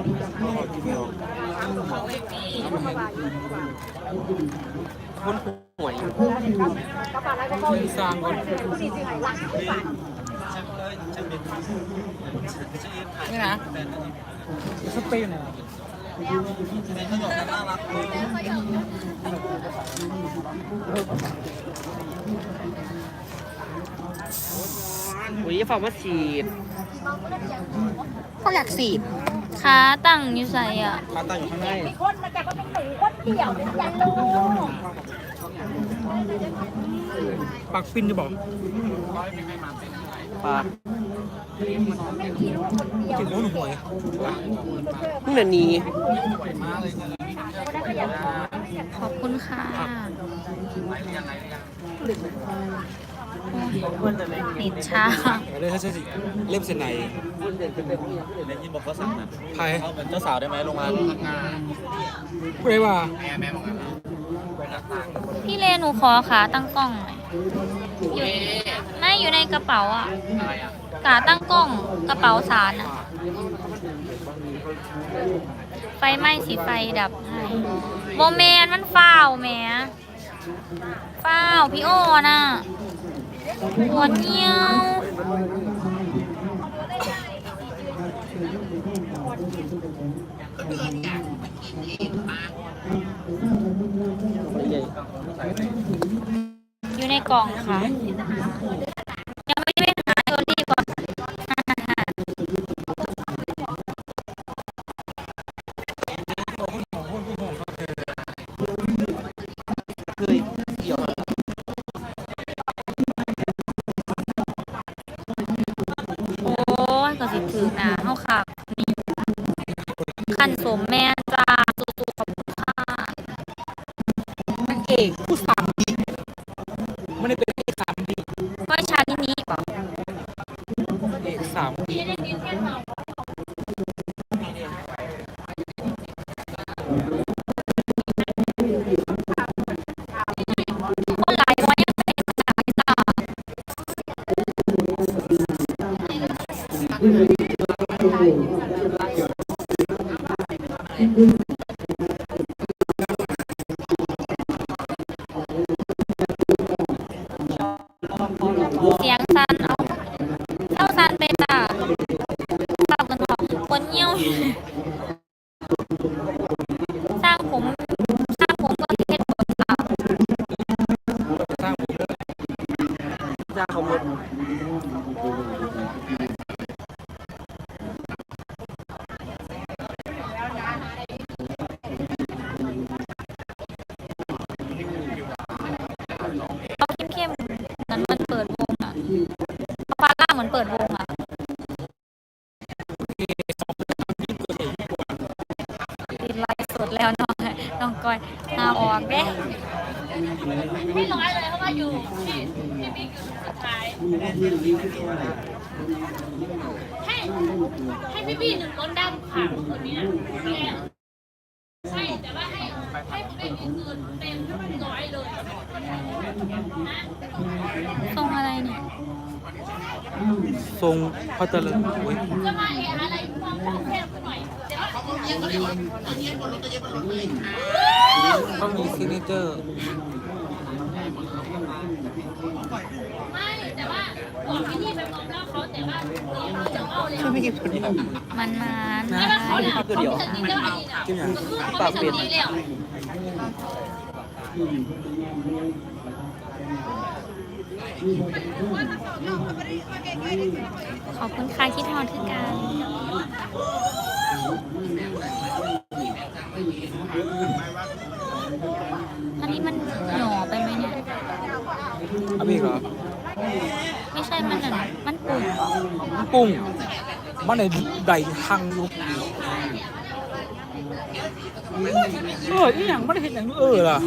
คนหวยที่สร้างคนนี่นะสเปนอุ้ยฝากมาฉีดเขาอยากสีบ ขาตั้งอยู่ใส่อะคาตั้งอยู่ข้างในคนมาจากก็เป็นหนูคนเดียวเป็นยันลูกปากฟินจะบอกปากกินแล้วหนูหวยนี่น่ะหนีขอบคุณค่ะ นิดช้าเลยถ้าใช่สิเล่มเส้นไหนได้ยินบอกเขาสั่งนะใครเอาเหมือนเจ้าสาวได้ไหมลงมากูได้ว่าพี่เลหนูขอขาตั้งกล้องหน่อยอยู่ไม่อยู่ในกระเป๋าอะขาตั้งกล้องกระเป๋าสารอะ ไฟไหม้สีไฟดับให้โมเมนมันฝ้าวแหมฝ้าวพี่โอน่ะ หัวเงี้ยวอยู่ในกล่องค่ะ ก็สิถือหนาเฮาค่ะ สดแล้วน้องน้องก้อยหาออกเด้ไม่ร้อยเลยเพราะว่าอยู่ที่ที่บิ๊กอยู่สุดท้ายให้ให้พี่บี้หนึ่งล้นดำค่ะคนนี้นะใช่แต่ว่าให้ให้ผมเองคือเต็มร้อยเลยทรงอะไรเนี่ยทรงเขาเจริญโอ้ยจะมาเอะ ต้องมีซิกเนเจอร์ไม่แต่ว่าบอกที่นี่ไปมองหน้าเขาแต่ว่าเราจะเอาเลยคือไม่กินคนเดียวมันมันไม่ว่าเขาเนี่ยตัวเดียวเขาจะดีแล้วอันนี้นะคือเขาไม่จะดีแล้ว ขอบคุณค่ะคิดทอดคือกันอันนี้มันหน่อไปไหมเนี่ยเอาพี่เหรอ ไม่ใช่ มันอะมันปุ่มเหรอปุ้งมันในใดทางอยู่ เอออีหยังไม่ได้เห็นอย่างนี้เออล่ะ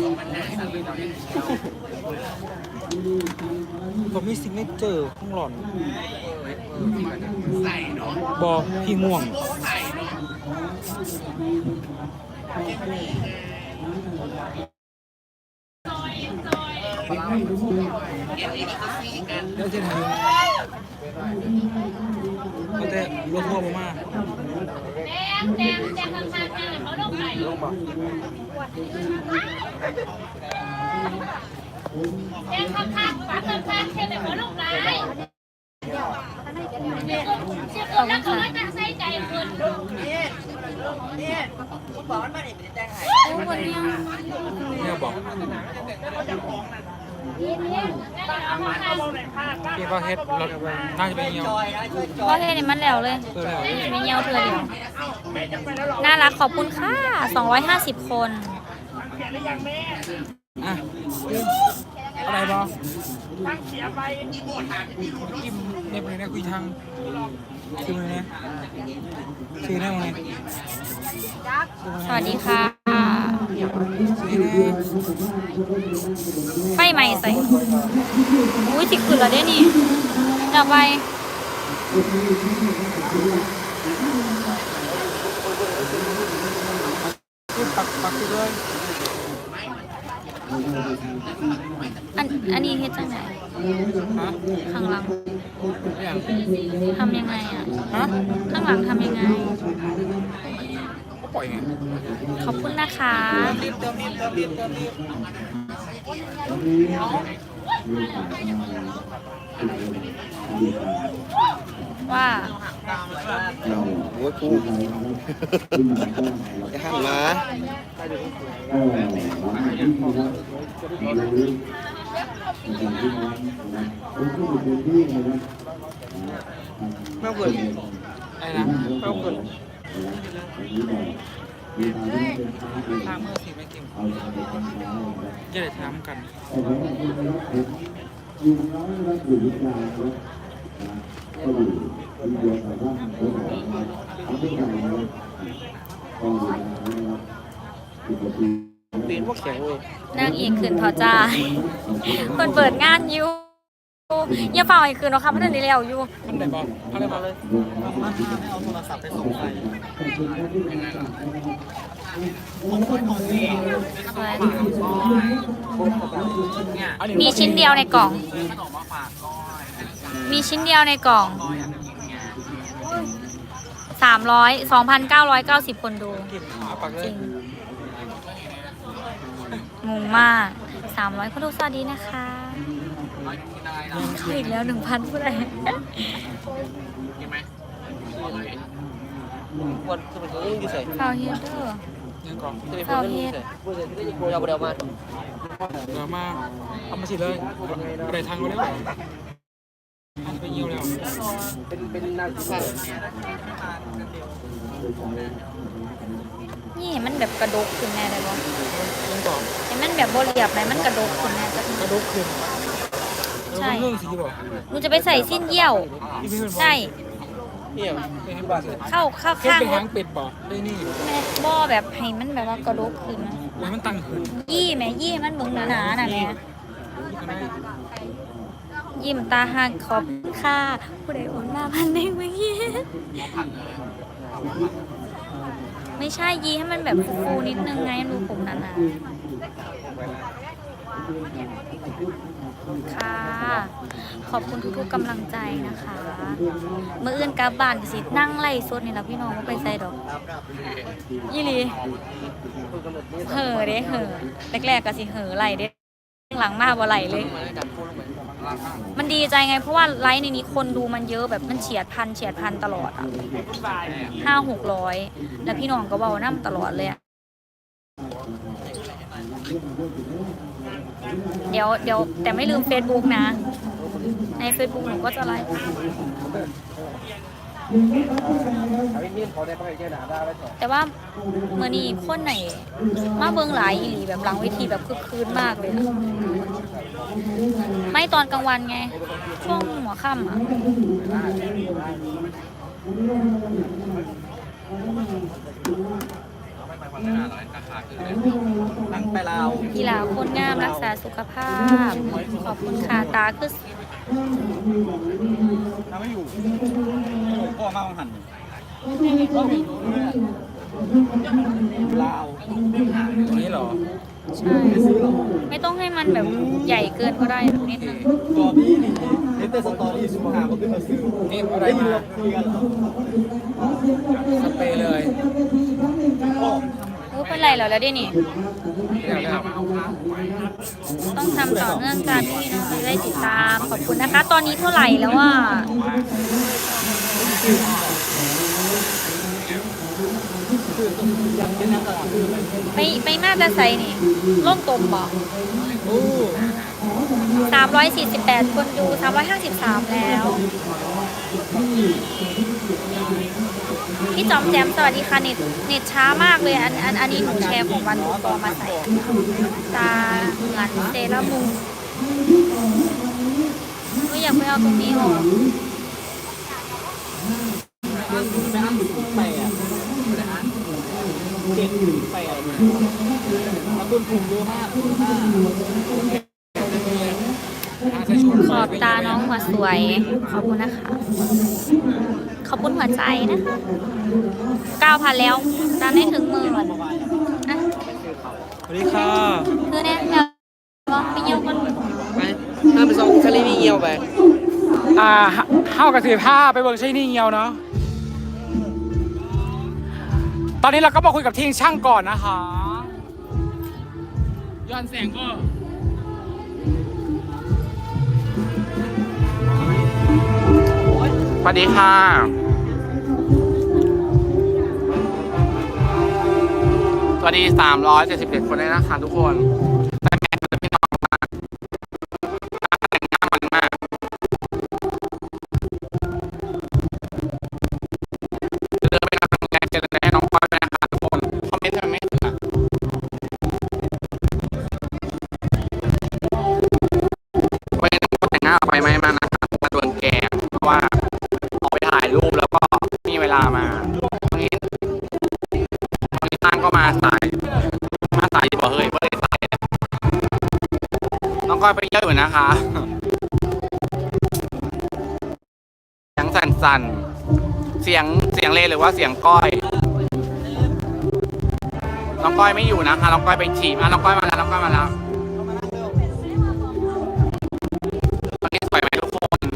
ผมมีซิกเนเจอข้างหล่อนบอพี่ม่วงแล้วจะทำก็แต่รถทัวร์มา แม่งแดงแดงข้างๆแดงเขาลงไหนแดงข้างๆฝาข้างแค่ไหนเขาลงไหนเชื่อคนแล้วเขาก็จะใส่ใจคนโอ้วันนี้เนี่ยบอกเอามาทำพี่ก็ เฮ็ดรถน่าจะไปเงียวพ่อเทนี่มันแล้วเลยเพื่อแล้วไม่เงียวเธอเดียวน่ารักขอบคุณค่ะ 250 คนอะอะไรบอกิมเนี่ยไปเนี่ยคุยทางคือมันเนี่ยคือเนี่ยมันเนี่ยสวัสดีค่ะคือเนี่ย ไฟใหม่ใส่อุ้ยจิกขึ้นแล้วเด้นี่จะไปคือปักปักด้วยอันอันนี้เฮ็ดจังไหนฮะข้างหลังอย่างทำยังไงอะฮะข้างหลังทำยังไงก็ ปล่อยไงขอบคุณนะคะรีบเติมรีบเติมรีบเติมรีบว่าโอ้ยกูจะห้ามมาไม่เอาเกินอะไรนะไม่เอาเกิน ทางเมื่อสิไม่กินจะได้ทำกันปีนพวกแข็งเลยนางเอกคืนพอใจายเปิดเปิดงานอยู่ อย่าเฝ้าให้คืนเนาะค่ะเพราะเดี๋ยวนี้แล้วอยู่มันได้บอลอะไรบอลเลยให้เอาโทรศัพท์ไปส่งไฟสวยอันนี้มีชิ้นเดียวในกล่องมีชิ้นเดียวในกล่องสามร้อยสองพันเก้าร้อยเก้าสิบคนดูจริงงงมากสามร้อยคนดูสวัสดีนะคะ เข้าอีกแล้วหนึ่งพันผู้ใดวันคือมันยังอยู่ใส่เฝ้าเฮดเดอร์ยังก่อนคือมันยังอยู่ใส่กูจะได้ยินกูยาวเดียวมาเดี๋ยวมาเอามาสิเลยอะไรทางเราแล้วไปเยี่ยวแล้วเป็นเป็นนางที่ข้างนี่เห็นมันแบบกระดกขึ้นแน่เลยวะยังก่อนเห็นมันแบบโบเรียบไหมมันกระดกขึ้นแน่จะกระดูกขึ้น ใช่ เรื่องสีบอกหนูจะไปใส่สิ้นเยี่ยวที่เพื่อนบอกใช่ เนี่ยเป็นบ้านเลยเข้าเข้าเพื่อนข้างเป็นรหาถงเป็ดบอกได้นี่แม่บ่อแบบให้มันแบบว่ากระดกขึ้นนะไว้มันตั้งขึ้นยี่แม่ยี่ให้มันเบิ่งหนาๆน่ะแม่ยิ้มตาหักขอบคุณค่ะผู้ใดโอนมาพันหนึ่งเมื่อกี้ไม่ใช่ยีให้มันแบบฟูๆนิดนึงไงดูผมหนาๆ ค่ะ ขอบคุณทุกๆกำลังใจนะคะเมื่ออื่นกลับบ้านก็สินั่งไล่สดนี่แหละพี่น้องว่าไปใส่ดอกยี่หลีเห่อเด้เห่อแรกๆก็สิเห่อไล่เด้หลังมาบ่ไหลเลย มันดีใจไงเพราะว่าไลฟ์ในนี้คนดูมันเยอะแบบมันเฉียดพันเฉียดพันตลอดอะห้าหกร้อยแล้วพี่น้องก็เบาน้ำตลอดเลยอะ เดี๋ยวเดี๋ยวแต่ไม่ลืม Facebook นะ ใน Facebook หนูก็จะไลฟ์แต่ว่าเมื่อนี้คนไหน มาเบิงหลายอีหลีแบบหลังเวทีแบบคึกคืนมากเลยอะไม่ตอนกลางวันไง ช่วงหัวค่ำอะ นั่งไปลาวกีฬาคนงามรักษาสุขภาพ ขอบคุณค่ะตาคือถ้าไม่อยู่พ่อมาหันลาวตัวนี้เหรอใช่ไม่ต้องให้มันแบบใหญ่เกินก็ได้นิดนึงตอรี่นี่เห็นแต่สตอรี่สุภาพก็ขึ้นมาซื้อนี่อะไรได้ยินมาเราคุยกันสเปรย์เลย รูเป็นไรเหรอแล้วดินี่ ต้องทำต่อเนื่องกันที่น้องได้ติดตาม ขอบคุณนะคะ ตอนนี้เท่าไหร่แล้วว่าไปไปมากจตาไซนี่ล่มตมบอกสามร้อยสี่สิบแปดคนดูสามร้อยห้าสิบสามแล้ว พี่จอมแจมสวัสดีค่ะเน็ตเน็ตช้ามากเลยอันอันอันนี้หนูแชร์ของวันต่อมาใส่ตาเหมือนเซรามูนก็อยากไปเอาตรงนี้ออกไปอันแปดเจ็ดแปดแล้วต้นทุนเยอะมากห้าอขอบตาน้องหัวสวย ขอบคุณนะคะ ขอบคุณหัวใจนะคะ9,000แล้วตามได้ถึงหมื่นอะสวัสดีค่ะคือเนี่ยเดี๋ยวบอกไปเยี่ยมกันไปห้ามไปส่งทะเลนี่เงียวไป อ่าเข้ากับถือผ้าไปเบิร์ใช่นี่เงียวเนาะตอนนี้เราก็มาคุยกับทีมช่างก่อนนะคะย้อนแสงก็ สวัสดีค่ะสวัสดี377 คนเลยนะคะทุกคน นะคะเสียงสั่นๆ เสียงเสียงเลหรือว่าเสียงก้อยน้องก้อยไม่อยู่นะคะน้องก้อยไปฉีดอะน้องก้อยมาแล้วน้องก้อยมาแล้วตอนนี้สวยไหมทุกคน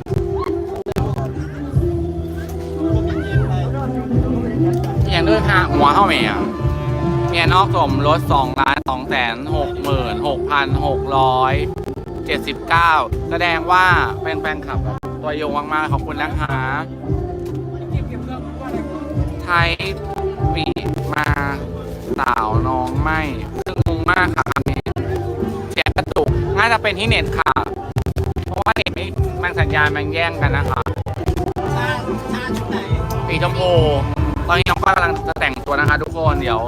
อย่างด้วยค่ะหัวเข้าเมียเมียนอกสมรถสองล้านสองแสนหกหมื่นหกพันหกร้อย เจ็ดสิบเก้าแสดงว่าเป็นแฟนคลับตัวยงมากๆขอบคุณนะคะไทยปีมาสาวน้องไม่ซึ่งงงมากค่ะคำนี้เสียงกระตุกน่าจะเป็นที่เน็ตค่ะ เพราะว่าเน็ตไม่มันสัญญาณมันแย่งกันนะคะสีชมพูตอนนี้น้องก้อยกำลังจะแต่งตัวนะคะ ทุกคนเดี๋ยว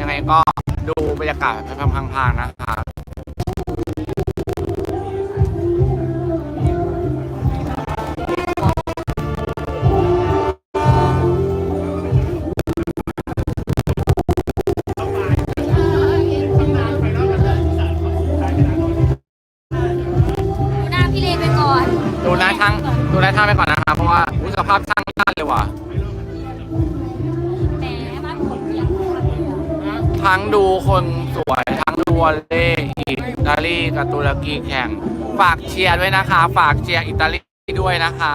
ยังไงก็ดูบรรยากาศไปพังๆนะคะ ดูคนสวยทั้งดูวอลเล่อิตาลีกับตุรกีแข่ง ฝากเชียร์ด้วยนะคะ ฝากเชียร์อิตาลีด้วยนะคะ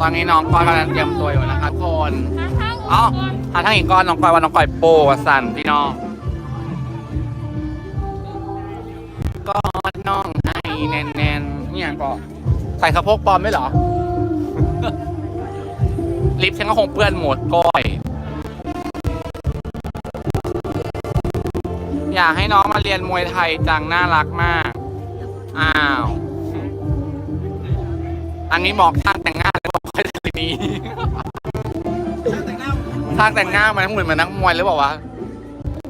ตอนนี้น้องก้อยกำลังเตรียมตัวอยู่นะคะทุกคนข้างเอ้าหาทางอีกก้อนน้องก้อยว่าน้องก้อยโปวสันพี่น้องก้อดน้องให้แน่นๆเนี่ยก็ใส่สะโพกปลอมไหมเหรอ ลิปฉันก็คงเปื้อนหมดก้อย อยากให้น้องมาเรียนมวยไทยจังน่ารักมาก อ้าว อันนี้บอกช่างแต่งหน้าเลยบอกค่อยทีนี้ทางแต่งหน้ามันเหมือนเหมือนนักมวยหรือเปล่าวะ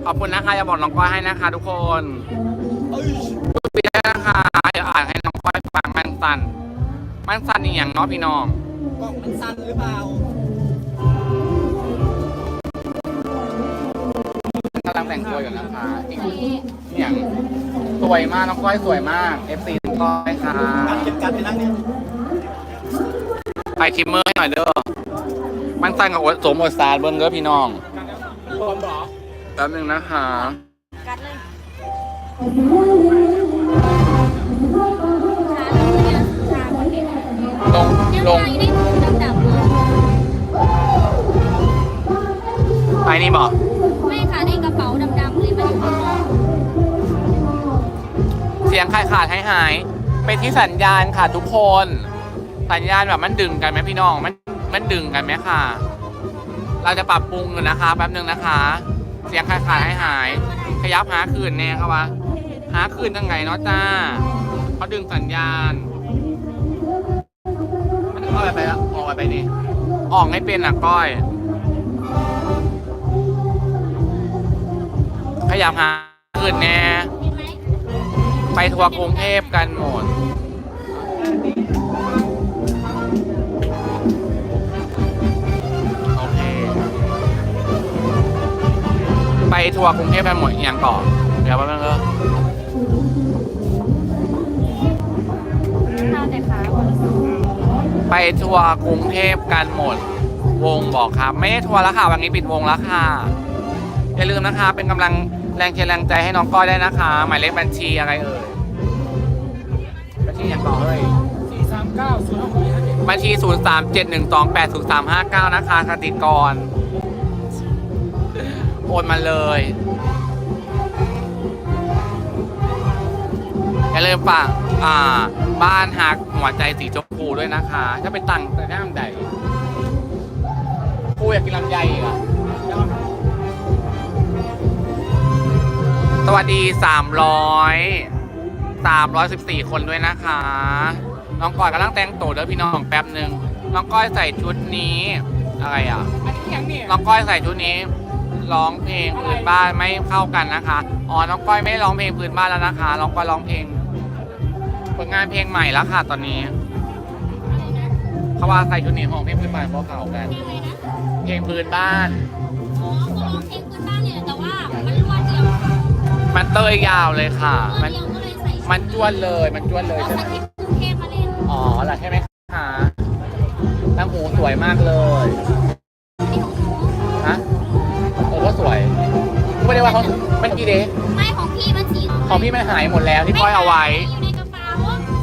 ขอบคุณนะคะอย่าบอกน้องก้อยให้นะคะ ทุกคนพูดไปได้นะคะเดี๋ยวอ่านให้น้องก้อยฟังมันสั่นมันสั่นอีกอย่างเนาะพี่น้อง กล้องมันสั้นหรือเปล่า กำลังแต่งตัวอยู่นะคะอีกอย่างสวยมาก น้องก้อยสวยมาก FC น้องก้อยค่ะการเก็บการไปนั่งเนี่ยไปชิมเมอร์ให้หน่อยเด้อ มันสั่นกับอดสมอดสารเบิ้งเด้อพี่น้องพร้อมเหรอแป๊บนึงนะคะ กัดเลย ลงไงได้ถุงดำๆเลยนี่บอกไม่ค่ะในกระเป๋าดำๆเลยมันอยู่ข้างเสียงขาดขาดหายหายๆเป็นที่สัญญาณค่ะทุกคน สัญญาณแบบมันดึงกันไหมพี่น้อง มันมันดึงกันไหมค่ะ เราจะปรับปรุงอยู่นะคะแป๊บหนึ่งนะคะ เสียงขาดขาดหายหายๆขยับหาคืนแน่ครับวะหาคืนยังไงเนาะจ้าเขาดึงสัญญาณ อไปแล้วอกไปนี่ออกให้เป็นอะก้อย ขยับหาคืนแน่ไปทัวร์กรุงเทพกันหมดโอเค ไปทัวร์กรุงเทพกันหมดอย่างก่อนเดี๋ยวแป๊บนึงเไปทัวร์กรุงเทพกันหมด วงบอกครับ ไม่ได้ทัวร์แล้วค่ะวันนี้ปิดวงแล้วค่ะ อย่าลืมนะคะ เป็นกำลังแรงเชียร์แรงใจให้น้องก้อยได้นะคะ หมายเลขบัญชีอะไรเอ่ยบัญชีอย่างต่อเฮ้ยสี่สามเก้าศูนย์หกห้าเจ็ดบัญชี 0 3 7 1 2 8 0 3 5 9 นะคะกติกรโอนมาเลย อย่าลืมฝากอ่าบ้านฮักหัวใจสีชมพูด้วยนะคะจะไปตังแต่น้ำใดกูอยากกินลำไยอีกอะสวัสดี300 314คนด้วยนะคะ น้องก้อยกำลังแต่งตัวเด้อพี่น้องแป๊บหนึ่งน้องก้อยใส่ชุดนี้อะไรอะอันนี้ยังเนี่ยน้องก้อยใส่ชุดนี้ร้องเพลงพื้นบ้านไม่เข้ากันนะคะ อ๋อ น้องก้อยไม่ได้ร้องเพลงพื้นบ้านแล้วนะคะ น้องก้อยร้องเพลง ผลงานเพลงใหม่แล้วค่ะตอนนี้ เขาว่าใส่ชุดนี้ของเพลงพื้นบ้านเพราะเขากัน อะไรนะเพลงพื้นบ้าน อ๋อก็ร้องเพลงพื้นบ้านเนี่ยแต่ว่ามันรวดเดียวค่ะมันเตยยาวเลยค่ะ รวมัดน เดียวก็เลยใส่ชุดมันจ้วนเลย มันจ้วนเลยเอาใช่สไหมคริปต์กรุงเทพมาเล่นอ๋อเหรอใช่ไหมคะตั้งหูสวยมากเลยนี่ของหนูฮะโอ้ก็สวยไม่ได้ว่าเขามันกี่เดย์ไม่ของพี่มันสีของพี่มันหายหมดแล้วที่ก้อยเอาไว้อ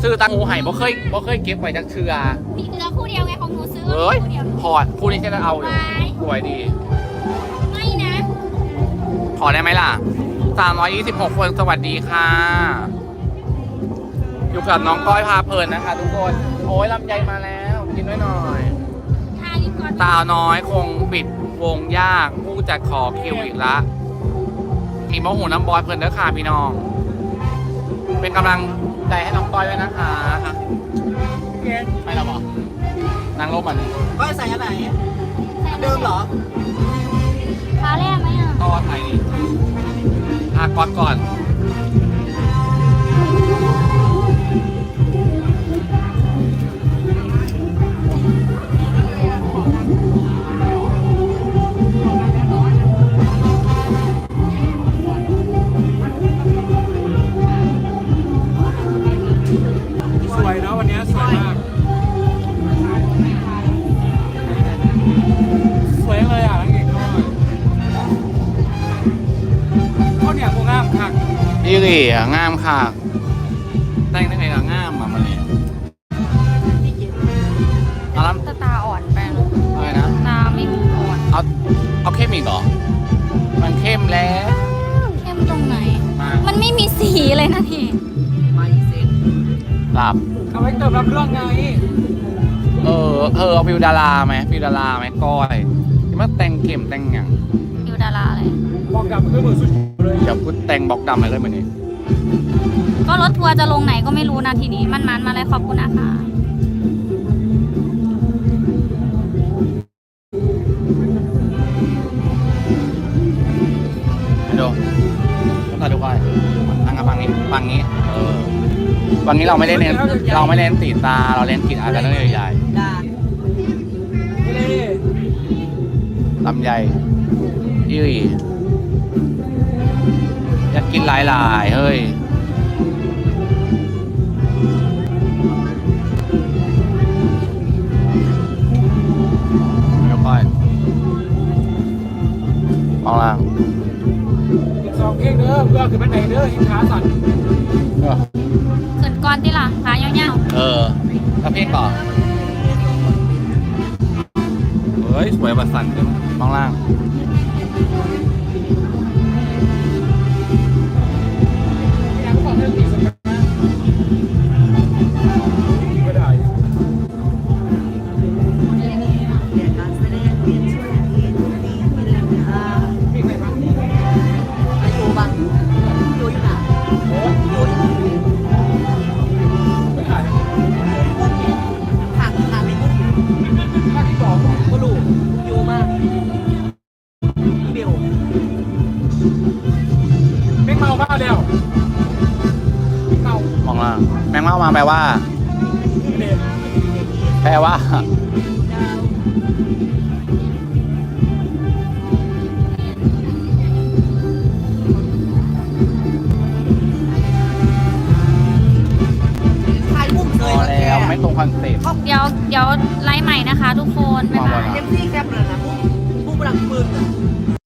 ซื้อตังหูหายบ่เคยบ่เคยเก็บไว้จักเทือมีเหลือคู่เดียวไงของหนูซื้อเอ้ยคู่เดียว ถอดคู่นี้จะเอาอยู่สวยดี ไม่นะถอดได้ไหมล่ะ 326 คนสวัสดีค่ะ อยู่กับน้องก้อยพาเพลินนะคะ ทุกคน โอ้ยลำไยมาแล้ว กินด้วยหน่อย ทาลิปก่อนตาวน้อยคงปิดวงยาก ผู้จัดขอคิวอีกละ มีมะหูน้ำบอยเพลินเด้อค่ะพี่น้อง เป็นกำลัง ใจให้น้องก้อยด้วยนะคะไปแล้วบอกนางลบมันก้อยใส่อันไหนอันเดิมเหรอฟ้าแรกไหมอะ ต่อไทยนี่พาก่อนก่อน สวยเนาะวันนี้สวยมาก สวยเลยอะนังเอกด้วยข้าวเหนียวกูงามคักอีหลี่อะงามค่ะ แต่งได้ไงล่ะงามอะมันเนี่ยเอาแล้วตาตาอ่อนไปนะอะไรนะ ตาไม่มีอ่อนเอา เอาเข้มอีกเหรอ มันเข้มแล้ว เข้มตรงไหนมามันไม่มีสีเลยนะพี่หลับเอา ไว้เติมรับเรื่องไงเออ เออเอาฟิวดาราไหมฟิวดาราไหมก้อยที่มาแต่งเข้มแต่งอย่างอยู่ดาราเลย บอกดำคือมือสุดเลยเดี๋ยวกูแต่งบล็อกดำอะไรเลยเหมือนนี้ก็รถทัวร์จะลงไหนก็ไม่รู้นะทีนี้มันมันๆมาเลยขอบคุณนะคะไปดูต้องถ่ายดูก้อยนั่งกับฟังนี้ฟังนี้ เออ วันนี้เราไม่ได้เน้นเราไม่เล่นตีตาเราเล่นกีดอากันนั่นใหญ่ๆด่านี่เลยลำไยยี่อยากกินหลายๆเฮ้ยเดี๋ยวค่อยมองล่างอีกสองเพลงเด้อเพื่อคือมันไหนเด้อเห็นขาสั่นเออขึ้นก่อนที่ล่ะขายาวเออถ้าเพลงก่อนเฮ้ยสวยบัดสันมองล่างๆไม่